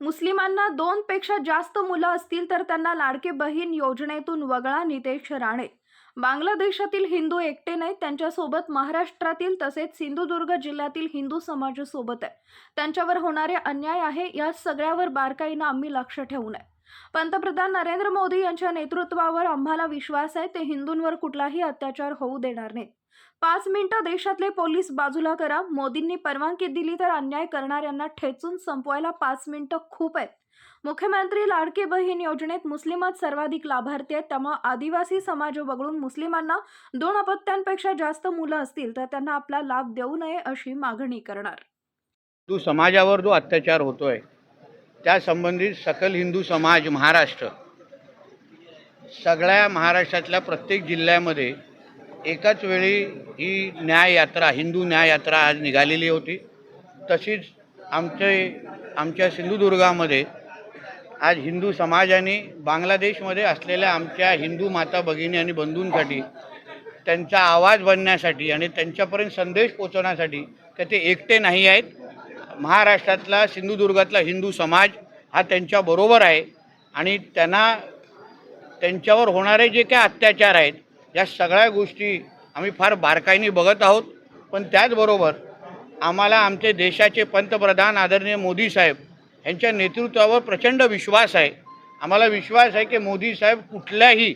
मुस्लिमांना दोन पेक्षा जास्त मुलं असतील तर त्यांना लाडके बहीण योजनेतून वगळा नितेश राणे. बांगलादेशातील हिंदू एकटे नाहीत त्यांच्यासोबत महाराष्ट्रातील तसेच सिंधुदुर्ग जिल्ह्यातील हिंदू समाजासोबत आहे. त्यांच्यावर होणारे अन्याय आहे या सगळ्यावर बारकाईनं आम्ही लक्ष ठेवू नये पंतप्रधान नरेंद्र मोदी यांच्या नेतृत्वावर आम्हाला विश्वास आहे ते हिंदूंवर कुठलाही अत्याचार होऊ देणार नाहीत. पाच मिनिटं देशातले पोलीस बाजूला करा मोदींनी परवानगी दिली तर अन्याय करणाऱ्यांना ठेचून संपवायला पाच मिनिटं खूप आहेत. मुख्यमंत्री लाडकी बहीण योजनेत मुस्लिमात सर्वाधिक लाभार्थी आहेत त्यामुळे आदिवासी समाज वगळून मुस्लिमांना दोन अपत्यांपेक्षा जास्त मुलं असतील तर त्यांना आपला लाभ देऊ नये अशी मागणी करणार. समाजावर जो अत्याचार होतोय त्या संबंधित सकल हिंदू समाज महाराष्ट्र सगळ्या महाराष्ट्रातल्या प्रत्येक जिल्ह्यामध्ये एकाच वेळी ही न्याय यात्रा हिंदू न्याय यात्रा आज निघालेली होती. तशीच आमचे आमच्या सिंधुदुर्गामध्ये आज हिंदू समाजाने बांगलादेशमध्ये असलेल्या आमच्या हिंदू माता भगिनी आणि बंधूंसाठी त्यांचा आवाज बनण्यासाठी आणि त्यांच्यापर्यंत संदेश पोचवण्यासाठी का ते एकटे नाही आहेत. महाराष्ट्रातला सिंधुदुर्गातला हिंदू समाज हा त्यांच्याबरोबर आहे. आणि त्यांना त्यांच्यावर होणारे जे काही अत्याचार आहेत या सगळ्या गोष्टी आम्ही फार बारकाईने बघत आहोत. पण त्याचबरोबर आम्हाला आमचे देशाचे पंतप्रधान आदरणीय मोदी साहेब यांच्या नेतृत्वावर प्रचंड विश्वास आहे. आम्हाला विश्वास आहे की मोदी साहेब कुठल्याही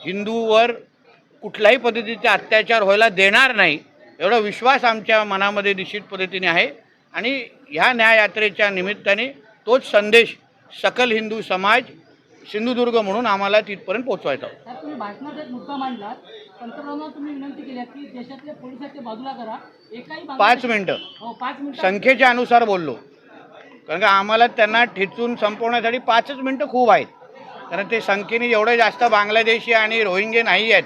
हिंदूवर कुठल्याही पद्धतीचे अत्याचार व्हायला देणार नाही एवढा विश्वास आमच्या मनामध्ये निश्चित पद्धतीने आहे. आणि ह्या न्याययात्रेच्या निमित्ताने तोच संदेश सकल हिंदू समाज सिंधुदुर्ग म्हणून आम्हाला तिथपर्यंत पोचवायचा होता. त्यात तुम्ही भाषणात एक मुद्दा मांडलात. पंतप्रधानांना तुम्ही विनंती केली की देशातल्या पोलिसांचे बाजूला करा. एकाही बांगलादेश- पाच मिनटं. हो पाच मिनिटं. संख्येच्या अनुसार बोललो. कारण का आम्हाला त्यांना ठेचून संपवण्यासाठी पाचच मिनटं खूप आहेत. कारण ते संख्येने एवढे जास्त बांगलादेशी आणि रोहिंगे नाही आहेत.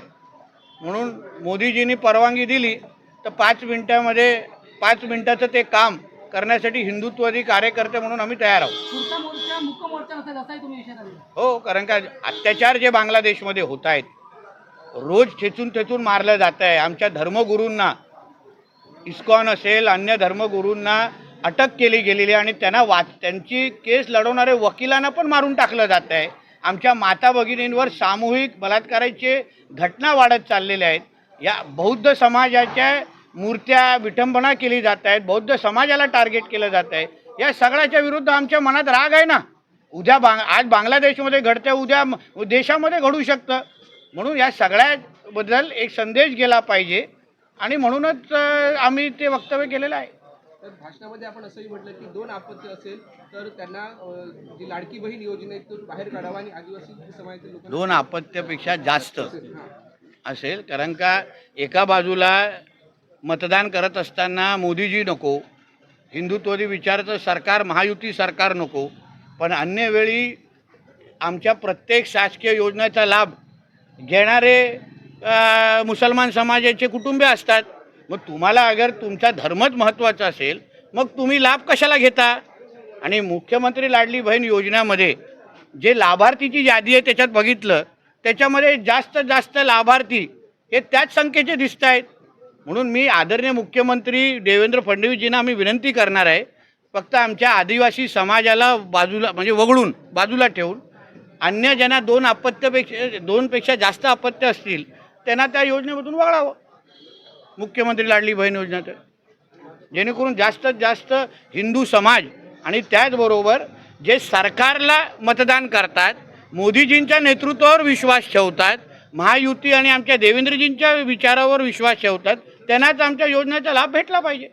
म्हणून मोदीजींनी परवानगी दिली तर पाच मिनटामध्ये पाच मिनटाचं ते काम करण्यासाठी हिंदुत्ववादी कार्यकर्ते म्हणून आम्ही तयार आहोत. हो कारण का अत्याचार जे बांगलादेशमध्ये होत आहेत रोज ठेचून ठेचून मारलं जात आहे आमच्या धर्मगुरूंना इस्कॉन असेल अन्य धर्मगुरूंना अटक केली गेलेली आहे आणि त्यांना वाच त्यांची केस लढवणारे वकिलांना पण मारून टाकलं जात आहे आमच्या माता भगिनींवर सामूहिक बलात्काराचे घटना वाढत चाललेल्या आहेत. या बौद्ध समाजाच्या मूर्त्या विठंबना केली जात आहेत बौद्ध समाजाला टार्गेट केलं जात आहे. या सगळ्याच्या विरुद्ध आमच्या मनात राग आहे ना? उद्या बांग आज बांगलादेशमध्ये घडतं उद्या देशामध्ये घडू शकतं. म्हणून या सगळ्याबद्दल एक संदेश गेला पाहिजे. आणि म्हणूनच आम्ही ते वक्तव्य केलेलं आहे. तर भाषणामध्ये आपण असंही म्हटलं की दोन आपत्ती असेल तर त्यांना जी लाडकी बहीण योजनेतून बाहेर काढावं आणि आदिवासी समाजातील दोन अपत्यापेक्षा जास्त. असेल. कारण का एका बाजूला मतदान करत असताना मोदीजी नको हिंदुत्ववादी विचाराचं सरकार महायुती सरकार नको पण अन्य वेळी आमच्या प्रत्येक शासकीय योजनेचा लाभ घेणारे मुसलमान समाजाचे कुटुंबे असतात. मग तुम्हाला अगर तुमचा धर्मच महत्त्वाचा असेल मग तुम्ही लाभ कशाला घेता? आणि मुख्यमंत्री लाडली बहीण योजनामध्ये जे लाभार्थीची यादी आहे त्याच्यात बघितलं त्याच्यामध्ये जास्त जास्त लाभार्थी हे त्याच संख्येचे दिसत आहेत म्हणून मी आदरणीय मुख्यमंत्री देवेंद्र फडणवीसजींना आम्ही विनंती करणार आहे फक्त आमच्या आदिवासी समाजाला बाजूला म्हणजे वगळून बाजूला ठेवून अन्य ज्यांना दोन अपत्यपेक्षा दोनपेक्षा जास्त अपत्य असतील त्यांना त्या योजनेमधून वगळावं. मुख्यमंत्री लाडली बहीण योजना तर. जेणेकरून जास्तीत जास्त हिंदू समाज आणि त्याचबरोबर जे सरकारला मतदान करतात मोदीजींच्या नेतृत्वावर विश्वास ठेवतात महायुती आणि आमच्या देवेंद्रजींच्या विचारावर विश्वास ठेवतात त्यांनाच आमच्या योजनेचा लाभ भेटला पाहिजे.